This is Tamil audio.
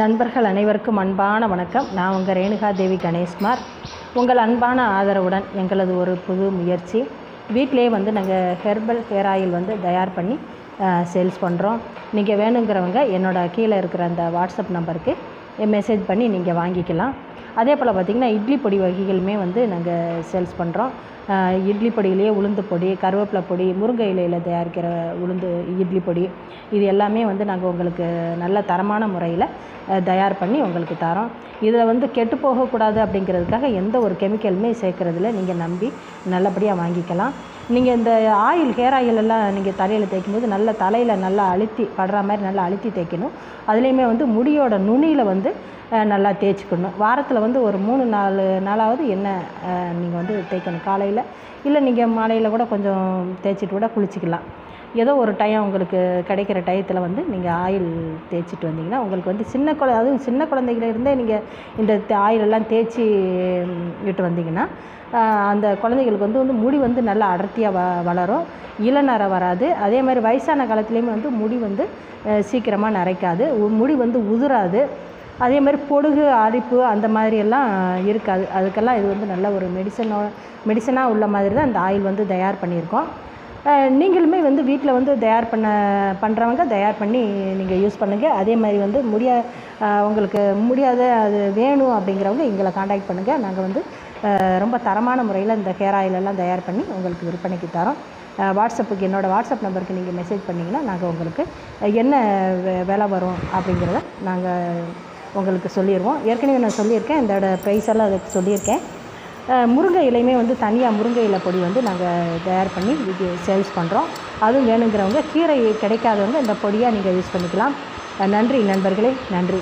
நண்பர்கள் அனைவருக்கும் அன்பான வணக்கம். நான் உங்கள் ரேணுகா தேவி கணேஷ்குமார். உங்கள் அன்பான ஆதரவுடன் எங்களது ஒரு புது முயற்சி. வீட்டிலே வந்து நாங்கள் ஹெர்பல் ஹேர் ஆயில் வந்து தயார் பண்ணி சேல்ஸ் பண்ணுறோம் நீங்கள் வேணுங்கிறவங்க என்னோட கீழே இருக்கிற அந்த வாட்ஸ்அப் நம்பருக்கு மெசேஜ் பண்ணி நீங்கள் வாங்கிக்கலாம். அதே போல் பார்த்திங்கன்னா இட்லி பொடி வகைகளுமே வந்து நாங்கள் சேல்ஸ் பண்ணுறோம் இட்லி பொடியிலேயே உளுந்து பொடி கருவேப்பிலை பொடி முருங்கை இலையில் தயாரிக்கிற உளுந்து இட்லி பொடி இது எல்லாமே வந்து நாங்கள் உங்களுக்கு நல்ல தரமான முறையில் தயார் பண்ணி உங்களுக்கு தரோம். இதில் வந்து கெட்டு போகக்கூடாது அப்படிங்கிறதுக்காக எந்த ஒரு கெமிக்கலுமே சேர்க்குறதில்ல. நீங்கள் நம்பி நல்லபடியாக வாங்கிக்கலாம். நீங்கள் இந்த ஆயில் ஹேர் ஆயில் எல்லாம் நீங்கள் தலையில் தேய்க்கும்போது நல்ல தலையில் நல்லா அழுத்தி படுற மாதிரி நல்லா அழுத்தி தேய்க்கணும். அதுலேயுமே வந்து முடியோட நுனியில் வந்து நல்லா தேய்ச்சிக்கணும். வாரத்தில் வந்து ஒரு மூணு நாலு நாளாவது எண்ணெய் நீங்கள் வந்து தேய்க்கணும். காலையில் இல்லை நீங்கள் மாலையில் கூட கொஞ்சம் தேய்ச்சிட்டு கூட குளிச்சிக்கலாம். ஏதோ ஒரு டைம் உங்களுக்கு கிடைக்கிற டயத்தில் வந்து நீங்கள் ஆயில் தேய்ச்சிட்டு வந்தீங்கன்னா உங்களுக்கு வந்து சின்ன குழ அதுவும் சின்ன குழந்தைகளிருந்தே நீங்கள் இந்த ஆயிலெல்லாம் தேய்ச்சி விட்டு வந்தீங்கன்னா அந்த குழந்தைகளுக்கு வந்து வந்து முடி வந்து நல்லா அடர்த்தியாக வ வளரும். இளநரை வராது. அதே மாதிரி வயசான காலத்துலேயுமே வந்து முடி வந்து சீக்கிரமாக நரைக்காது. முடி வந்து உதிராது. அதே மாதிரி பொடுகு அரிப்பு அந்த மாதிரி எல்லாம் இருக்காது. அதுக்கெல்லாம் இது வந்து நல்ல ஒரு மெடிசனோ மெடிசனாக உள்ள மாதிரி தான் இந்த ஆயில் வந்து தயார் பண்ணியிருக்கோம். நீங்களுமே வந்து வீட்டில் வந்து தயார் பண்ண பண்ணுறவங்க தயார் பண்ணி நீங்கள் யூஸ் பண்ணுங்கள் அதே மாதிரி வந்து முடியா உங்களுக்கு முடியாத அது வேணும் அப்படிங்கிறவங்க எங்களை காண்டாக்ட் பண்ணுங்கள் நாங்கள் வந்து ரொம்ப தரமான முறையில் இந்த ஹேர் ஆயிலெல்லாம் தயார் பண்ணி உங்களுக்கு விற்பனைக்கு தரோம். வாட்ஸ்அப்புக்கு என்னோடய வாட்ஸ்அப் நம்பருக்கு நீங்கள் மெசேஜ் பண்ணிங்கன்னா நாங்கள் உங்களுக்கு என்ன விலை வரும் அப்படிங்கிறத நாங்கள் உங்களுக்கு சொல்லிடுவோம் ஏற்கனவே நான் சொல்லியிருக்கேன். இதோட ப்ரைஸ் எல்லாம் அதுக்கு சொல்லியிருக்கேன். முருங்கை இலையுமே வந்து தனியாக முருங்கை இலை பொடி வந்து நாங்கள் தயார் பண்ணி இது சேல்ஸ் பண்ணுறோம் அதுவும் வேணுங்கிறவங்க கீரை கிடைக்காதவங்க இந்த பொடியாக நீங்கள் யூஸ் பண்ணிக்கலாம். நன்றி நண்பர்களே நன்றி.